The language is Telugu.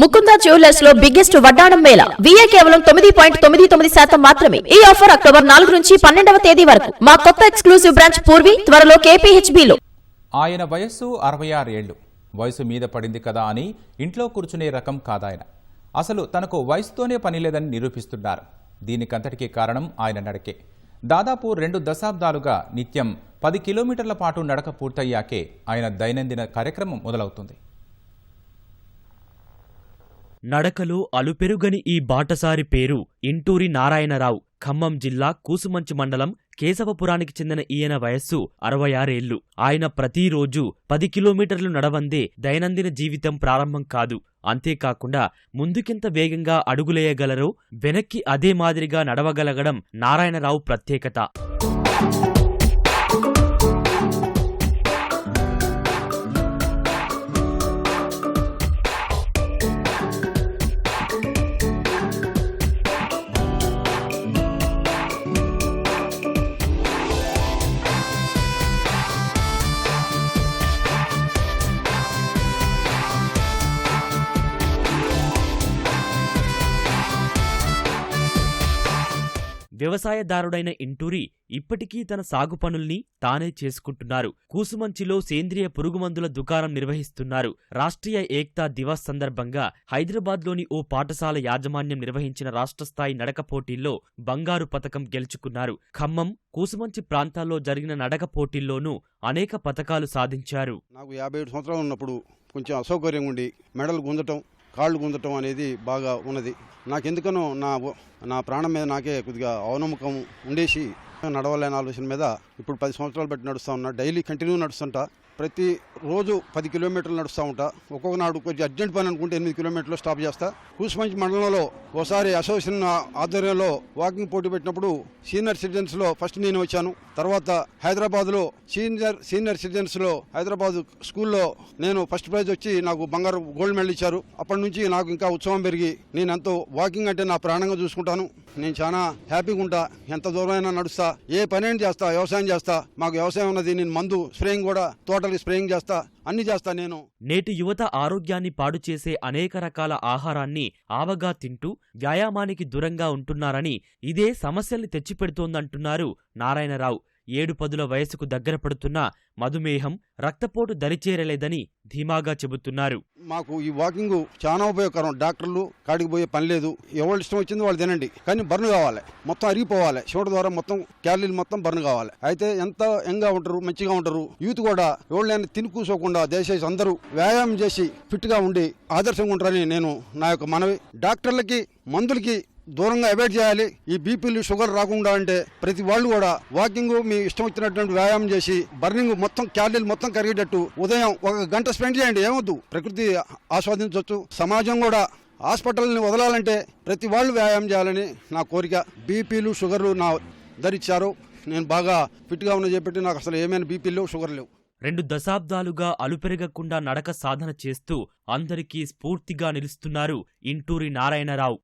ముకుంద జ్యువెలర్స్లో బిగ్గెస్ట్ వడ్డాణం మేళ. విఏ కేవలం తొమ్మిది పాయింట్ తొమ్మిది తొమ్మిది శాతం మాత్రమే. ఈ ఆఫర్ అక్టోబర్ నాలుగు నుంచి పన్నెండవ తేదీ వరకు. మా కొత్త ఎక్స్క్లూసివ్ బ్రాంచ్ పూర్వి త్వరలో కేపీహెచ్బిలో ఆయన వయస్సు అరవై ఆరు ఏళ్ళు. వయసు మీద పడింది కదా అని ఇంట్లో కూర్చునే రకం కాదాయన. అసలు తనకు వయసుతోనే పని లేదని నిరూపిస్తున్నారు దీనికంతటికీ కారణం ఆయన నడకే. దాదాపు రెండు దశాబ్దాలుగా నిత్యం పది కిలోమీటర్ల పాటు నడక పూర్తయ్యాకే ఆయన దైనందిన కార్యక్రమం మొదలవుతుంది. నడకలో అలుపెరుగని ఈ బాటసారి పేరు ఇంటూరి నారాయణరావు ఖమ్మం జిల్లా కూసుమంచి మండలం కేశవపురానికి చెందిన ఈయన వయస్సు అరవై ఆరేళ్ళు ఆయన ప్రతిరోజు పది కిలోమీటర్లు నడవందే దైనందిన జీవితం ప్రారంభం కాదు. అంతేకాకుండా ముందుకెంత వేగంగా అడుగులేయగలరో వెనక్కి అదే మాదిరిగా నడవగలగడం నారాయణరావు ప్రత్యేకత. వ్యవసాయదారుడైన ఇంటూరి ఇప్పటికీ తన సాగు పనుల్ని తానే చేసుకుంటున్నారు. కూసుమంచిలో సేంద్రియ పురుగుమందుల దుకాణం నిర్వహిస్తున్నారు. రాష్ట్రీయ ఏక్తా దివస్ సందర్భంగా హైదరాబాద్లోని ఓ పాఠశాల యాజమాన్యం నిర్వహించిన రాష్ట్ర స్థాయి నడక పోటీల్లో బంగారు పథకం గెలుచుకున్నారు. ఖమ్మం కూసుమంచి ప్రాంతాల్లో జరిగిన నడక పోటీల్లోనూ అనేక పథకాలు సాధించారు. నాకు యాభై ఏడు సంవత్సరాలు ఉన్నప్పుడు కొంచెం అసౌకర్యం ఉండి మెడలు గుంజటం కాళ్ళు గుంజటం అనేది బాగా ఉన్నది. నాకెందుకనో నా నా ప్రాణం మీద నాకే కొద్దిగా అవనమ్మకం ఉండేసి నడవలేని ఆలోచన మీద ఇప్పుడు పది సంవత్సరాలు బట్టి నడుస్తూ ఉన్నా. డైలీ కంటిన్యూ నడుస్తుంటా. ప్రతి రోజు పది కిలోమీటర్లు నడుస్తూ ఉంటా. ఒక్కొక్క నాడు కొంచెం అర్జెంట్ పని అనుకుంటే ఎనిమిది కిలోమీటర్లు స్టాప్ చేస్తా. కూసుమంచి మండలంలో ఒకసారి అసోసియేషన్ ఆధ్వర్యంలో వాకింగ్ పోటీ పెట్టినప్పుడు సీనియర్ సిటిజన్స్లో ఫస్ట్ నేను వచ్చాను. తర్వాత హైదరాబాద్లో సీనియర్ సీనియర్ సిటిజన్స్లో హైదరాబాద్ స్కూల్లో నేను ఫస్ట్ ప్రైజ్ వచ్చి నాకు బంగారు గోల్డ్ మెడల్ ఇచ్చారు. అప్పటి నుంచి నాకు ఇంకా ఉత్సవం పెరిగి నేను ఎంతో వాకింగ్ అంటే నా ప్రాణంగా చూసుకుంటాను. నేను చాలా హ్యాపీగా ఉంటా. ఎంత దూరమైనా నడుస్తా. ఏ పనైనా చేస్తా. వ్యవసాయం చేస్తా. మాకు వ్యవసాయం ఉన్నది నేను మందు స్ప్రేయింగ్ కూడా తోటలకి స్ప్రేయింగ్ చేస్తా. అన్ని చేస్తా నేను. నేటి యువత ఆరోగ్యాన్ని పాడు చేసే అనేక రకాల ఆహారాన్ని ఆవగా తింటూ వ్యాయామానికి దూరంగా ఉంటున్నారని ఇదే సమస్యల్ని తెచ్చిపెడుతోందంటున్నారు నారాయణరావు. ఏడు పదుల వయసుకు దగ్గర పడుతున్న మధుమేహం రక్తపోటు దరిచేరలేదని ధీమాగా చెబుతున్నారు. మాకు ఈ వాకింగ్ చాలా ఉపయోగకరం. డాక్టర్లు కాడికి పోయే పని లేదు. ఎవరు ఇష్టం వచ్చింది వాళ్ళు తినండి. కానీ బర్న్ కావాలి. మొత్తం అరిగిపోవాలి. షోట ద్వారా మొత్తం క్యాలరీలు మొత్తం బర్న్ కావాలి. అయితే ఎంత యంగా ఉంటారు మంచిగా ఉంటారు? యూత్ కూడా ఎవరినైనా తిని కూసోకుండా దయచేసి అందరూ వ్యాయామం చేసి ఫిట్గా ఉండి ఆదర్శంగా ఉంటారని నేను నా యొక్క మనవి. డాక్టర్లకి మందులకి దూరంగా అవాయిడ్ చేయాలి. ఈ బీపీలు షుగర్ రాకుండా అంటే ప్రతి వాళ్ళు కూడా వాకింగ్ మీ ఇష్టం వచ్చినటువంటి వ్యాయామం చేసి బర్నింగ్ మొత్తం క్యాలరీలు మొత్తం కరిగేటట్టు ఉదయం ఒక గంట స్పెండ్ చేయండి. ఏమొద్దు. ప్రకృతి ఆస్వాదించవచ్చు. సమాజం కూడా హాస్పిటల్ని వదలాలంటే ప్రతి వాళ్ళు వ్యాయామం చేయాలని నా కోరిక. బీపీలు షుగర్లు నా ధరిచ్చారు నేను బాగా ఫిట్గా ఉన్న చెప్పి నాకు అసలు ఏమైనా బీపీలు షుగర్ లేవు. రెండు దశాబ్దాలుగా అలుపెరగకుండా నడక సాధన చేస్తూ అందరికీ స్ఫూర్తిగా నిలుస్తున్నారు ఇంటూరి నారాయణరావు.